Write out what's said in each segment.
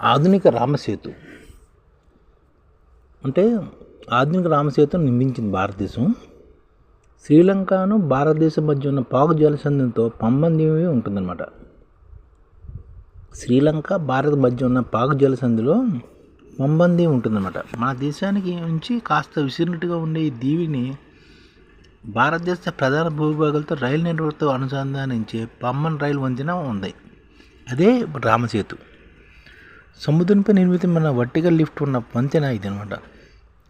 ఆధునిక రామసేతు. అంటే ఆధునిక రామసేతును నిర్మించింది భారతదేశం. శ్రీలంకను భారతదేశం మధ్య ఉన్న పాకు జలసంధితో పంబందివి ఉంటుందన్నమాట. శ్రీలంక భారత మధ్య ఉన్న పాకు జలసంధిలో పంబంది ఉంటుందన్నమాట. మన దేశానికి నుంచి కాస్త విసిరినట్టుగా ఉండే ఈ దీవిని భారతదేశ ప్రధాన భూభాగాలతో రైలు నెట్వర్క్తో అనుసంధానించే పమ్మన్ రైలు వంతెన ఉంది. అదే రామసేతు. సముద్రంపై నిర్మితమైన వర్టికల్ లిఫ్ట్ ఉన్న వంతెన ఇది అనమాట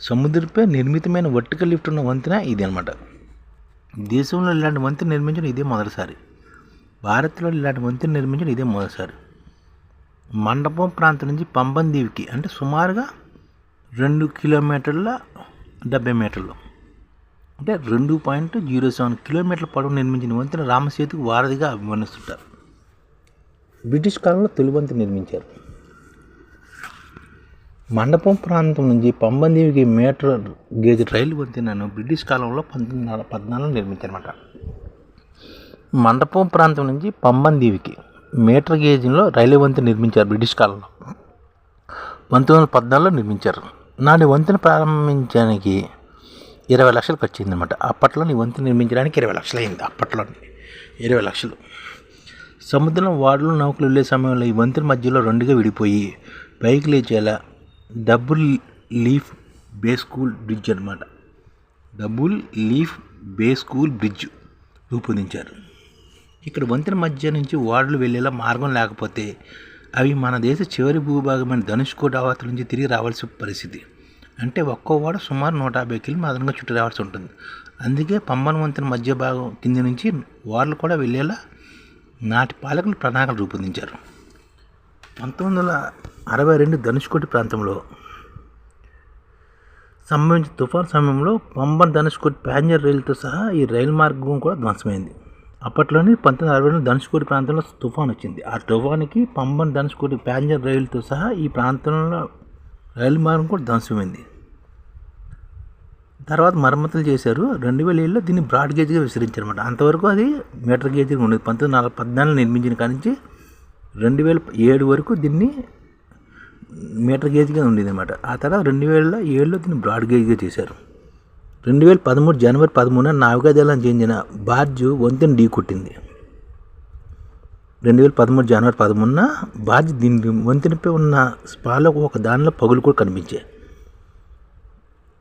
సముద్రంపై నిర్మితమైన వర్టికల్ లిఫ్ట్ ఉన్న వంతెన ఇది అనమాట దేశంలో ఇలాంటి వంతెన నిర్మించడం ఇదే మొదటిసారి. భారత్లో ఇలాంటి వంతెన నిర్మించడం ఇదే మొదటిసారి. మండపం ప్రాంతం నుంచి పంబన్ దీవికి అంటే సుమారుగా రెండు కిలోమీటర్ల డెబ్బై మీటర్లు. అంటే రెండు పాయింట్ జీరో సెవెన్ కిలోమీటర్ల పొడవు నిర్మించిన వంతెన రామసేతుకు వారధిగా అభివర్ణిస్తుంటారు. బ్రిటిష్ కాలంలో తొలి వంతెన నిర్మించారు. మండపం ప్రాంతం నుంచి పంబందీవికి మీటర్ గేజ్ రైలు వంతెనను బ్రిటిష్ కాలంలో పంతొమ్మిది వందల పద్నాలుగులో నిర్మించారన్నమాట. మండపం ప్రాంతం నుంచి పంబందీవికి మీటర్ గేజ్లో రైలు వంతెన నిర్మించారు బ్రిటిష్ కాలంలో. పంతొమ్మిది వందల పద్నాలుగులో నిర్మించారు. నాటి వంతెన ప్రారంభించడానికి ఇరవై లక్షలు ఖర్చు అయిందన్నమాట అప్పట్లో ఈ వంతెన నిర్మించడానికి ఇరవై లక్షలు అయింది. అప్పట్లో ఇరవై లక్షలు. సముద్రం వాడలు నౌకలు వెళ్ళే సమయంలో ఈ వంతెన మధ్యలో రెండుగా విడిపోయి పైకి లేచేలా డబుల్ లీఫ్ బేస్కూల్ బ్రిడ్జ్ అనమాట డబుల్ లీఫ్ బేస్కూల్ బ్రిడ్జ్ రూపొందించారు. ఇక్కడ వంతెన మధ్య నుంచి ఓడలు వెళ్ళేలా మార్గం లేకపోతే అవి మన దేశ చివరి భూభాగమైన ధనుష్కోట అవతల నుంచి తిరిగి రావాల్సిన పరిస్థితి. అంటే ఒక్కో ఓడ సుమారు నూట యాభై కిలోమీటర్ అదనంగా చుట్టూ రావాల్సి ఉంటుంది. అందుకే పంబన్ వంతెన మధ్య భాగం కింద నుంచి ఓడలు కూడా వెళ్ళేలా నాటి పాలకులు ప్రణాళికలు రూపొందించారు. పంతొమ్మిది వందల అరవై రెండు ధనుష్కోటి ప్రాంతంలో సంభవించిన తుఫాన్ సమయంలో పంబన్ ధనుష్కోటి ప్యాసింజర్ రైలుతో సహా ఈ రైలు మార్గం కూడా ధ్వంసమైంది. అప్పట్లోనే పంతొమ్మిది అరవై రెండు ధనుష్కోటి ప్రాంతంలో తుఫాన్ వచ్చింది. ఆ తుఫానికి పంబన్ ధనుష్కోటి ప్యాసింజర్ రైలుతో సహా ఈ ప్రాంతంలో రైలు మార్గం కూడా ధ్వంసమైంది. తర్వాత మరమ్మతులు చేశారు. రెండు వేల ఏళ్ళలో దీన్ని బ్రాడ్ గేజ్గా విస్తరించారు అనమాట అంతవరకు అది మీటర్ గేజ్గా ఉండేది. పంతొమ్మిది నాలుగు పద్నాలుగు నిర్మించిన కాడి నుంచి రెండు వేల ఏడు వరకు దీన్ని మీటర్ గేజ్గా ఉండేది అనమాట ఆ తర్వాత రెండు వేల ఏడులో దీన్ని బ్రాడ్ గేజ్గా చేశారు. రెండు వేల పదమూడు జనవరి పదమూడున నావికాదళం చెందిన బార్జు వంతెన ఢీ కొట్టింది. రెండు వేల పదమూడు జనవరి పదమూడున బార్జ్ దీని వంతెనపై ఉన్న స్పాలో ఒక దానిలో పగులు కూడా కనిపించాయి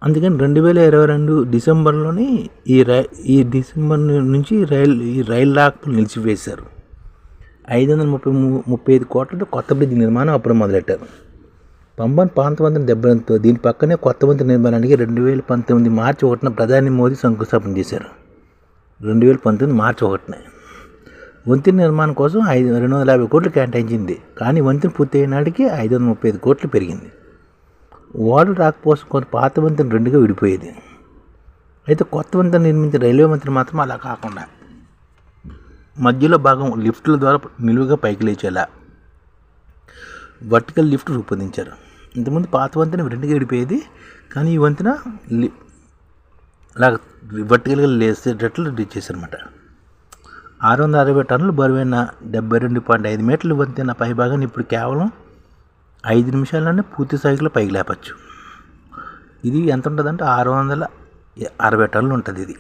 అందుకని రెండు వేల ఇరవై రెండు డిసెంబర్లోని ఈ రై ఈ డిసెంబర్ నుంచి రైలు ఈ రైలు రాకపోలు నిలిచివేశారు. ఐదు వందల ముప్పై ము- ముప్పై ఐదు కోట్లతో కొత్త బ్రిడ్జ్ నిర్మాణం అప్పుడు మొదలెట్టారు. పంబన్ ప్రాంత వంతెన దెబ్బతింతో దీని పక్కనే కొత్త వంతు నిర్మాణానికి రెండు వేల పంతొమ్మిది మార్చి ఒకటిన ప్రధాని మోదీ శంకుస్థాపన చేశారు. రెండు వేల పంతొమ్మిది మార్చి ఒకటిన. వంతెన నిర్మాణం కోసం ఐదు రెండు వందల యాభై కోట్లు కేటాయించింది. కానీ వంతెన పూర్తి నాటికి ఐదు వందల ముప్పై ఐదు కోట్లు పెరిగింది. ఓడలు రాకపోసం కొంత పాత వంతెన రెండుగా విడిపోయేది. అయితే కొత్త వంతెన నిర్మించిన రైల్వే మంత్రి మాత్రం అలా కాకుండా మధ్యలో భాగం లిఫ్టుల ద్వారా నిలువుగా పైకి లేచేలా వర్టికల్ లిఫ్ట్ రూపొందించారు. ఇంతకుముందు పాత వంతెన రెండుగా విడిపోయేది కానీ ఈ వంతెన లి అలా వర్టికల్గా లేసేటట్లు చేశారన్నమాట ఆరు వందల అరవై టన్నులు బరువైన డెబ్బై రెండు పాయింట్ ఐదు మీటర్ల వంతెన పై భాగాన్ని ఇప్పుడు కేవలం ఐదు నిమిషాల్లోనే పూర్తి స్థాయిలో పైకి లేపచ్చు. ఇది ఎంత ఉంటుందంటే ఆరు వందల అరవై టన్నులు ఉంటుంది ఇది.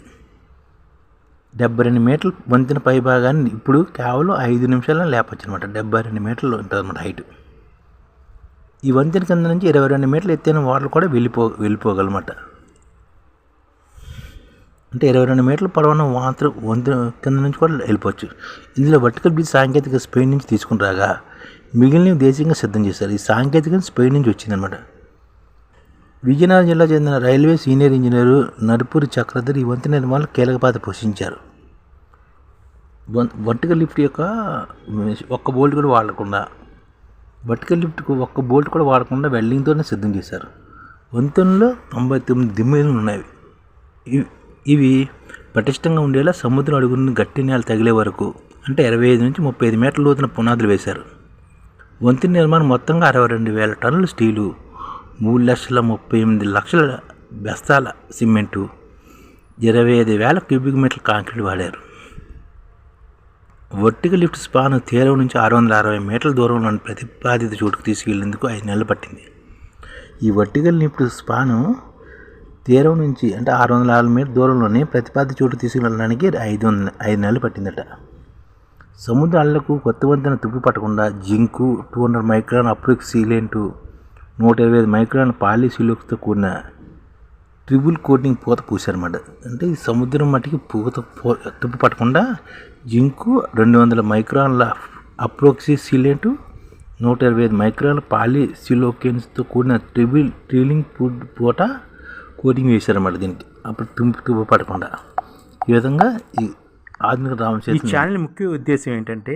డెబ్బై రెండు మీటర్లు వంతెన పై భాగాన్ని ఇప్పుడు కేవలం ఐదు నిమిషాల్లో లేపచ్చు అనమాట డెబ్బై రెండు మీటర్లు ఉంటుంది అనమాట హైట్. ఈ వంతెన కింద నుంచి ఇరవై రెండు మీటర్లు ఎత్తైన వాటర్ కూడా వెళ్ళిపో వెళ్ళిపోగలమాట. అంటే ఇరవై రెండు మీటర్ల పొడవున్న వాంతర వంతెన కింద నుంచి కూడా వెళ్ళిపోవచ్చు. ఇందులో వర్టికల్ బ్రిడ్జ్ సాంకేతిక స్పెయిన్ నుంచి తీసుకుని రాగా మిగిలిన దేశంగా సిద్ధం చేశారు. ఈ సాంకేతికత స్పెయిన్ నుంచి వచ్చిందనమాట విజయనగరం జిల్లా చెందిన railway senior engineer Nadupuri Chakradhar ఈ వంతెన నిర్మాణంలో కీలక పాత్ర పోషించారు. వం- వర్టికల్ లిఫ్ట్ యొక్క ఒక్క బోల్ట్ కూడా వాడకుండా వర్టికల్ లిఫ్ట్కు ఒక్క బోల్ట్ కూడా వాడకుండా వెల్డింగ్తోనే సిద్ధం చేశారు. వంతెనలో తొంభై తొమ్మిది దిమ్మలు ఉన్నాయి. ఇవి ఇవి పటిష్టంగా ఉండేలా సముద్రం అడుగుని గట్టి నేల తగిలే వరకు అంటే ఇరవై ఐదు నుంచి ముప్పై ఐదు మీటర్ల లోతున పునాదులు వేశారు. వంతెన నిర్మాణం మొత్తంగా అరవై రెండు వేల టన్నుల స్టీలు మూడు లక్షల ముప్పై ఎనిమిది లక్షల బస్తాల సిమెంటు ఇరవై ఐదు వేల క్యూబిక్ మీటర్ కాంక్రీట్ వాడారు. వర్టికల్ లిఫ్ట్ స్పాన్ తీరం నుంచి ఆరు వందల అరవై మీటర్ల దూరంలోని ప్రతిపాదిత చోటుకు తీసుకెళ్ళేందుకు ఐదు నెలలు పట్టింది. ఈ వర్టికల్ లిఫ్ట్ స్పాను తీరం నుంచి అంటే ఆరు వందల అరవై మీటర్ దూరంలోనే ప్రతిపాదిత చోటు తీసుకెళ్ళడానికి ఐదు వందల ఐదు నెలలు పట్టిందట. సముద్ర అల్లకు కొత్త వంతెన తుప్పు పట్టకుండా జింకు టూ హండ్రెడ్ మైక్రాన్ అప్రిక్ సీలెంటు నూట ఇరవై ఐదు మైక్రాన్ పాలిసిలోక్తో కూడిన ట్రిబుల్ కోటింగ్ పూత పూసారన్నమాట అంటే ఈ సముద్రం మట్టికి పూత పో తుప్పు పట్టకుండా జింకు రెండు వందల మైక్రాన్ల అప్రోక్సి సీలెంటు నూట ఇరవై ఐదు మైక్రాన్ల పాలిసిలోకెన్స్తో కూడిన ట్రిబుల్ ట్రిలింగ్ ఫుడ్ పూట కోటింగ్ వేశారన్నమాట దీనికి. అప్పుడు తుంపు తుప్పు పట్టకుండా. ఈ విధంగా ఈ ఆధునిక ఈ ఛానల్ ముఖ్య ఉద్దేశం ఏంటంటే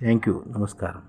థ్యాంక్ యూ నమస్కారం